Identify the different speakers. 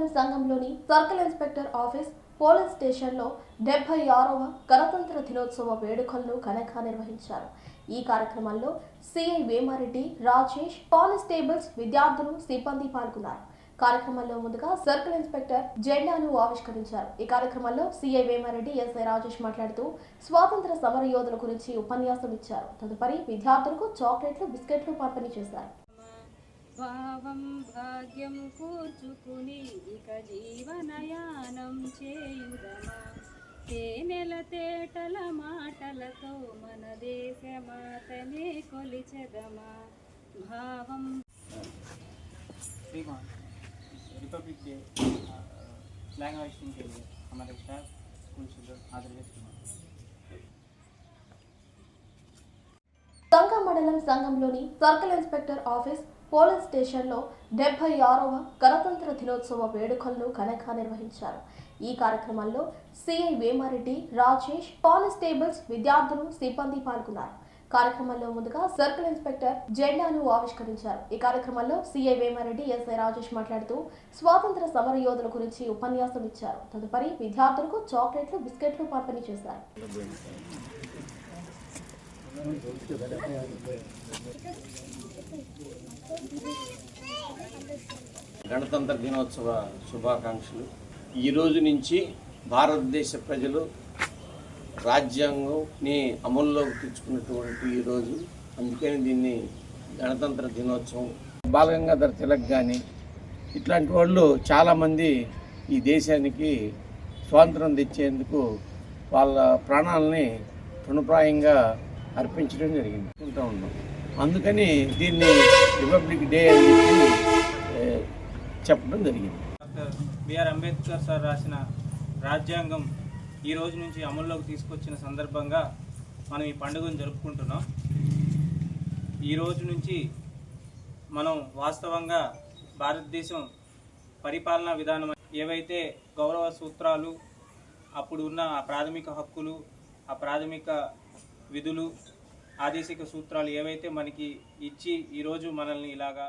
Speaker 1: మండలం సంఘంలోని circle inspector office police స్టేషన్లో డెబ్బై ఆరవ గణతంత్ర దినోత్సవ వేడుకలను ఘనంగా నిర్వహించారు. ఈ కార్యక్రమంలో సిఐ వేమారెడ్డి రాజేష్ కానిస్టేబుల్స్ విద్యార్థులు సిబ్బంది పాల్గొన్నారు. కార్యక్రమంలో ముందుగా సర్కిల్ ఇన్స్పెక్టర్ జెండాను ఆవిష్కరించారు. ఈ కార్యక్రమంలో సిఐ వేమారెడ్డి ఎస్ఐ రాజేష్ మాట్లాడుతూ స్వాతంత్ర సమర యోధుల గురించి ఉపన్యాసం ఇచ్చారు. తదుపరి విద్యార్థులకు చాక్లెట్లు బిస్కెట్లు పంపిణీ చేశారు.
Speaker 2: భావం భాగ్యం కూర్చుకుని ఇక జీవనయానం చేయుదమా తేనెల తేటల మాటలతో మన దేశమాతనే కొలిచెదమా భావం
Speaker 3: श्रीमान रिपब्लिक डे फ्लैग हाइस्टिंग के लिए हमारे स्टाफ स्कूल चिल्ड्रन हाजिर है श्रीमान
Speaker 1: సంఘం మండలం సంఘంలోని సర్కిల్ ఇన్స్పెక్టర్ ఆఫీస్ పోలీస్ స్టేషన్లో డెబ్బై ఆరవ గణతంత్ర దినోత్సవ వేడుకలను ఘనంగా నిర్వహించారు. ఈ కార్యక్రమంలో సిఐ వేమారెడ్డి రాజేష్ కానిస్టేబుల్స్ విద్యార్థులు సిబ్బంది పాల్గొన్నారు. కార్యక్రమంలో ముందుగా సర్కిల్ ఇన్స్పెక్టర్ జెండాను ఆవిష్కరించారు. ఈ కార్యక్రమంలో సిఐ వేమారెడ్డి ఎస్ఐ రాజేష్ మాట్లాడుతూ స్వాతంత్ర సమర యోధుల గురించి ఉపన్యాసం ఇచ్చారు. తదుపరి విద్యార్థులకు చాక్లెట్లు బిస్కెట్లు పంపిణీ చేశారు.
Speaker 4: గణతంత్ర దినోత్సవ శుభాకాంక్షలు. ఈ రోజు నుంచి భారతదేశ ప్రజలు రాజ్యాంగంని అమల్లోకి తెచ్చుకున్నటువంటి ఈ రోజు. అందుకని దీన్ని గణతంత్ర దినోత్సవం బాలగంగాధర్ తిలక్ కానీ ఇట్లాంటి వాళ్ళు చాలామంది ఈ దేశానికి స్వాతంత్రం తెచ్చేందుకు వాళ్ళ ప్రాణాలని తృణప్రాయంగా అర్పించడం జరిగింది. ఉంటా ఉన్నాం. అందుకని దీన్ని రిపబ్లిక్ డే అని చెప్పి చెప్పడం జరిగింది.
Speaker 3: డాక్టర్ బిఆర్ అంబేద్కర్ సార్ రాసిన రాజ్యాంగం ఈ రోజు నుంచి అమల్లోకి తీసుకొచ్చిన సందర్భంగా మనం ఈ పండుగను జరుపుకుంటున్నాం. ఈ రోజు నుంచి మనం వాస్తవంగా భారతదేశం పరిపాలనా విధానం ఏవైతే గౌరవ సూత్రాలు అప్పుడు ఉన్న ఆ ప్రాథమిక హక్కులు ఆ ప్రాథమిక విధులు ఆదేశిక సూత్రాలు ఏవైతే మనకి ఇచ్చి ఈరోజు మనల్ని ఇలాగా